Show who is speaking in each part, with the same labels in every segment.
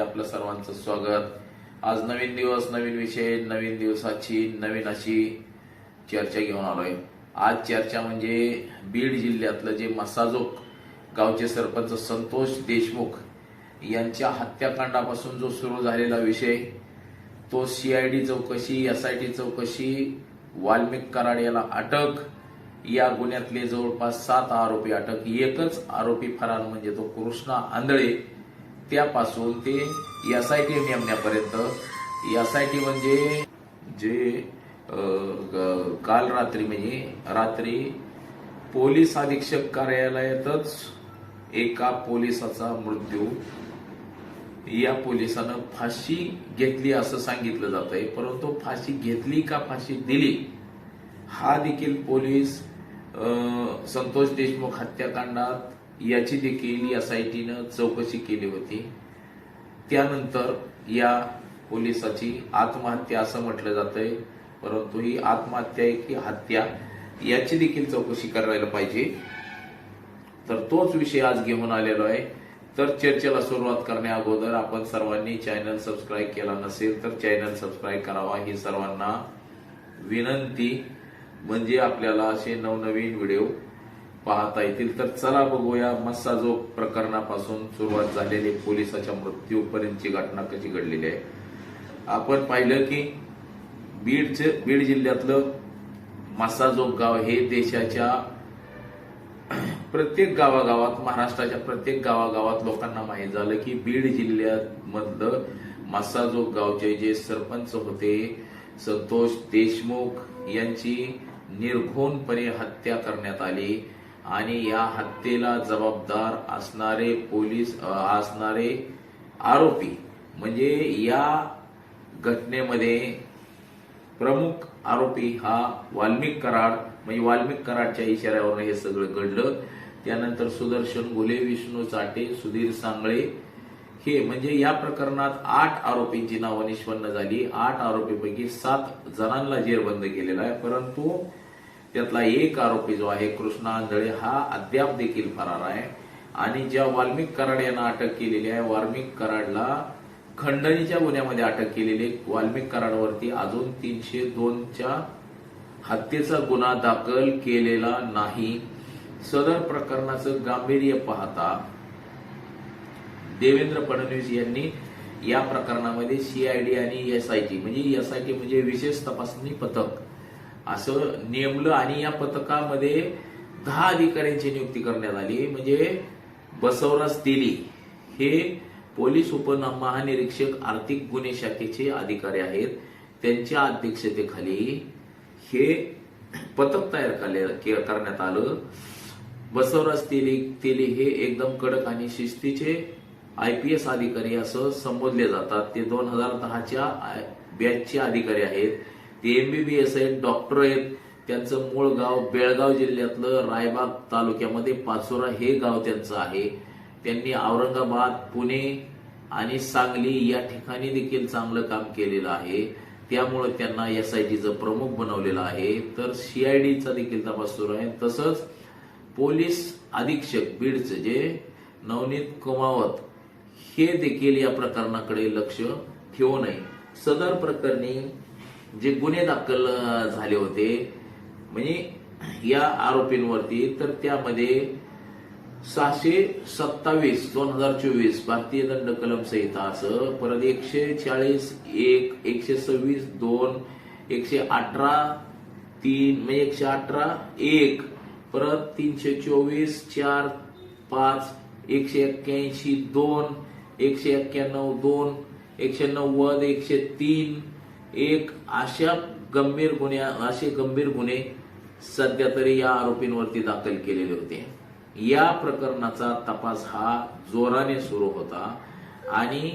Speaker 1: मध्ये आपलं सर्वांचं स्वागत. आज नवीन दिवस नवीन विषय नवीन दिवसाची नवीन अशी चर्चा घेऊन आलोय. आज चर्चा म्हणजे बीड जिल्ह्यातलं जे मसाजोक गावचे सरपंच संतोष देशमुख यांच्या हत्याकांडापासून जो सुरू झालेला विषय तो सीआयडी चौकशी एसआयटी चौकशी वाल्मिक कराड याला अटक या गुन्ह्यातले जवळपास सात आरोपी अटक एकच आरोपी फरार म्हणजे तो कृष्णा आंधळे. त्यापासून ते एस आय टी नेमण्यापर्यंत. एस आय टी म्हणजे जे काल रात्री म्हणजे रात्री पोलीस अधीक्षक कार्यालयातच एका पोलिसाचा मृत्यू. या पोलिसानं फाशी घेतली असं सांगितलं जात आहे परंतु फाशी घेतली का फाशी दिली हा देखील पोलीस अं, संतोष देशमुख हत्याकांडात याची देखील एस आय टीनं चौकशी केली होती. त्यानंतर या पोलिसाची आत्महत्या असं म्हटलं जातंय परंतु ही आत्महत्या आहे की हत्या याची देखील चौकशी करायला पाहिजे. तर तोच विषय आज घेऊन आलेलो आहे. तर चर्चेला सुरुवात करण्या अगोदर आपण सर्वांनी चॅनल सबस्क्राईब केला नसेल तर चॅनल सबस्क्राईब करावा. ही सर्वांना विनंती. म्हणजे आपल्याला असे नवनवीन व्हिडिओ पाहता येतील. तर चला बघूया मस्साजो प्रकरणापासून सुरुवात झालेली पोलिसाच्या मृत्यूपर्यंतची घटना कशी घडलेली आहे. आपण पाहिलं की बीडचे बीड जिल्ह्यातलं मस्साजोग गाव हे देशाच्या प्रत्येक गावागावात महाराष्ट्राच्या प्रत्येक गावागावात लोकांना माहीत झालं की बीड जिल्ह्यामधलं मस्साजोग गावचे जे सरपंच होते संतोष देशमुख यांची निर्घोणपणे हत्या करण्यात आली. आणि या हत्येला जबाबदार असणारे पोलीस असणारे आरोपी म्हणजे या घटनेमध्ये प्रमुख आरोपी हा वाल्मिक कराड म्हणजे वाल्मिक कराडच्या इशाऱ्यावर हे सगळं घडलं. त्यानंतर सुदर्शन घुले विष्णू चाटे सुधीर सांगळे हे म्हणजे या प्रकरणात आठ आरोपींची नावं निष्पन्न झाली. आठ आरोपीपैकी सात जणांना जेरबंद केलेला आहे. परंतु त्यातला एक आरोपी जो आहे कृष्णा आंधळे हा अद्याप देखील फरार आहे. आणि ज्या वाल्मिक कराड यांना अटक केलेली आहे वाल्मिक कराडला खंडणीच्या गुन्ह्यामध्ये अटक केलेली वाल्मिक कराडवरती अजून तीनशे दोनच्या हत्येचा गुन्हा दाखल केलेला नाही. सदर प्रकरणाचं गांभीर्य पाहता देवेंद्र फडणवीस यांनी या प्रकरणामध्ये सीआयडी आणि एसआयटी म्हणजे एसआयटी म्हणजे विशेष तपासणी पथक असं नेमलं आणि या पथकामध्ये दहा अधिकाऱ्यांची नियुक्ती करण्यात आली. म्हणजे बसवराज तेली हे पोलीस उपमहानिरीक्षक आर्थिक गुन्हे शाखेचे अधिकारी आहेत. त्यांच्या अध्यक्षतेखाली हे पथक तयार करण्यात आलं. बसवराज तेली तेली हे एकदम कडक आणि शिस्तीचे आय पी एस अधिकारी असं संबोधले जातात. ते दोन हजार दहाच्या बॅचचे अधिकारी आहेत. ते एमबीबीएस आहेत डॉक्टर आहेत. त्यांचं मूळ गाव बेळगाव जिल्ह्यातलं रायबाग तालुक्यामध्ये पाचोरा हे गाव त्यांचं आहे. त्यांनी औरंगाबाद पुणे आणि सांगली या ठिकाणी देखील चांगलं काम केलेलं आहे. त्यामुळे त्यांना एस आय टीचं प्रमुख बनवलेलं आहे. तर सीआयडीचा देखील तपास सुरू आहे. तसंच पोलीस अधीक्षक बीडचे जे नवनीत कुमावत हे देखील या प्रकरणाकडे लक्ष ठेवू नये. सदर प्रकरणी जे गुन्हे दाखल झाले होते म्हणजे या आरोपींवरती तर त्यामध्ये सहाशे सत्तावीस दोन हजार चोवीस भारतीय दंड कलम संहिता असं परत एकशे चाळीस एक एकशे सव्वीस दोन एकशे अठरा तीन म्हणजे एकशे अठरा एक परत तीनशे चोवीस चार पाच एकशे एक्क्याऐंशी दोन एकशे एक्क्याण्णव दोन एकशे नव्वद एकशे तीन एक अशा गंभीर गुन्हे असे गंभीर गुन्हे सध्या तरी या आरोपींवरती दाखल केलेले होते. या प्रकरणाचा तपास हा जोराने सुरू होता आणि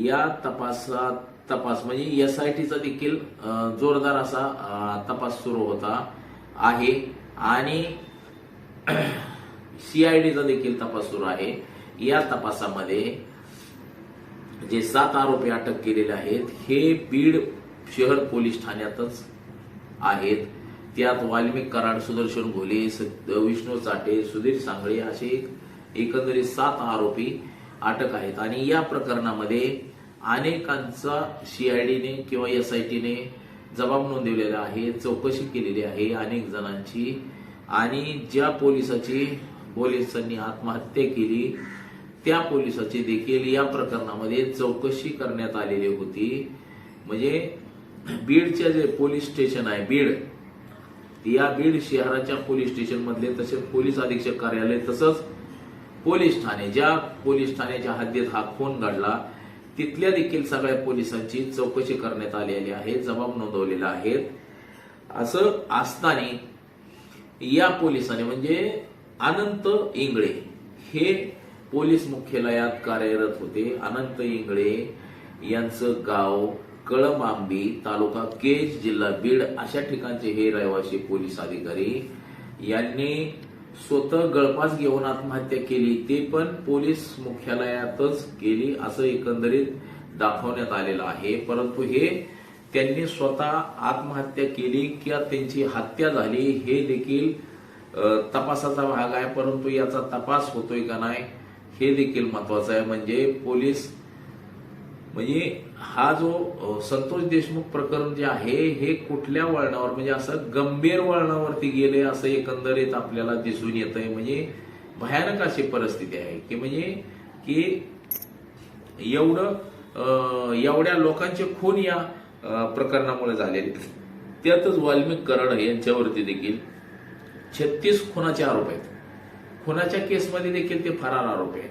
Speaker 1: या तपासात तपास म्हणजे एस आय टीचा देखील जोरदार असा तपास सुरू होता आहे आणि सीआयडीचा देखील तपास सुरू आहे. या तपासामध्ये जे सात आरोपी अटक केलेले आहेत हे बीड शहर पोलीस ठाण्यातच आहेत. त्यात वाल्मिक कराड सुदर्शन घोले विष्णू चाटे सुधीर सांगळे असे एकंदरीत सात आरोपी अटक आहेत. आणि या प्रकरणामध्ये अनेकांचा सीआयडीने किंवा एसआयटीने जबाब नोंदवलेला आहे चौकशी केलेली आहे अनेक जणांची. आणि ज्या पोलिसाची पोलिसांनी आत्महत्या केली त्या पोलिसाची देखील या प्रकरणामध्ये चौकशी करण्यात आलेली होती. म्हणजे बीडच्या जे पोलीस स्टेशन आहे बीड या बीड शहराच्या पोलीस स्टेशन मधले तसेच पोलीस अधीक्षक कार्यालय तसंच पोलीस ठाणे ज्या पोलीस ठाण्याच्या हद्दीत हा खून घडला तिथल्या देखील सगळ्या पोलिसांची चौकशी करण्यात आलेली आहे जबाब नोंदवलेला आहेत असं असताना या पोलिसाने म्हणजे अनंत इंगळे हे पोलीस मुख्यालयात कार्यरत होते. अनंत इंगळे यांचं गाव कळमांबी तालुका केज जिल्हा बीड अशा ठिकाणचे हे रहिवासी पोलीस अधिकारी यांनी स्वतः गळपास घेऊन आत्महत्या केली. ते पण पोलीस मुख्यालयातच केली असं एकंदरीत दाखवण्यात आलेलं आहे. परंतु हे त्यांनी स्वतः आत्महत्या केली किंवा त्यांची हत्या झाली हे देखील तपासाचा भाग आहे. परंतु याचा तपास होतोय का नाही हे देखील महत्वाचं आहे. म्हणजे पोलीस म्हणजे हा जो संतोष देशमुख प्रकरण जे आहे हे कुठल्या वळणावर म्हणजे असं गंभीर वळणावरती गेले असं एकंदरीत आपल्याला दिसून येत आहे म्हणजे भयानक अशी परिस्थिती आहे की म्हणजे की एवढं एवढ्या लोकांचे खून या प्रकरणामुळे झालेले त्यातच वाल्मिक कराड यांच्यावरती देखील छत्तीस खुनाचे आरोप आहेत. खुनाच्या केसमध्ये देखील ते फरार आरोप आहेत.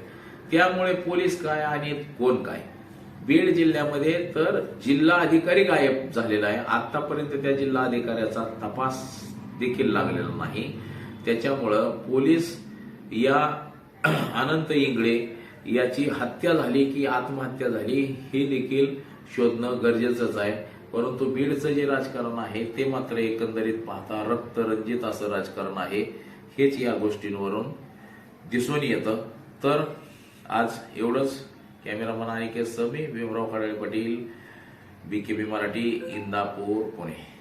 Speaker 1: त्यामुळे पोलीस काय आणि कोण काय? बीड जिल्ह्यामध्ये तर जिल्हा अधिकारी गायब झालेला आहे. आतापर्यंत त्या जिल्हा अधिकाऱ्याचा तपास देखील लागलेला नाही. त्याच्यामुळं पोलीस या अनंत इंगळे याची हत्या झाली की आत्महत्या झाली हे देखील शोधणं गरजेचंच आहे. परंतु बीडचं जे राजकारण आहे ते मात्र एकंदरीत पाहता रक्तरंजित असं राजकारण आहे. हेच या गोष्टींवरून दिसून येतं. तर आज एवढंच. कॅमेरामन आणि की समी. भीमराव खडाळे पाटील बी मराठी इंदापूर पुणे.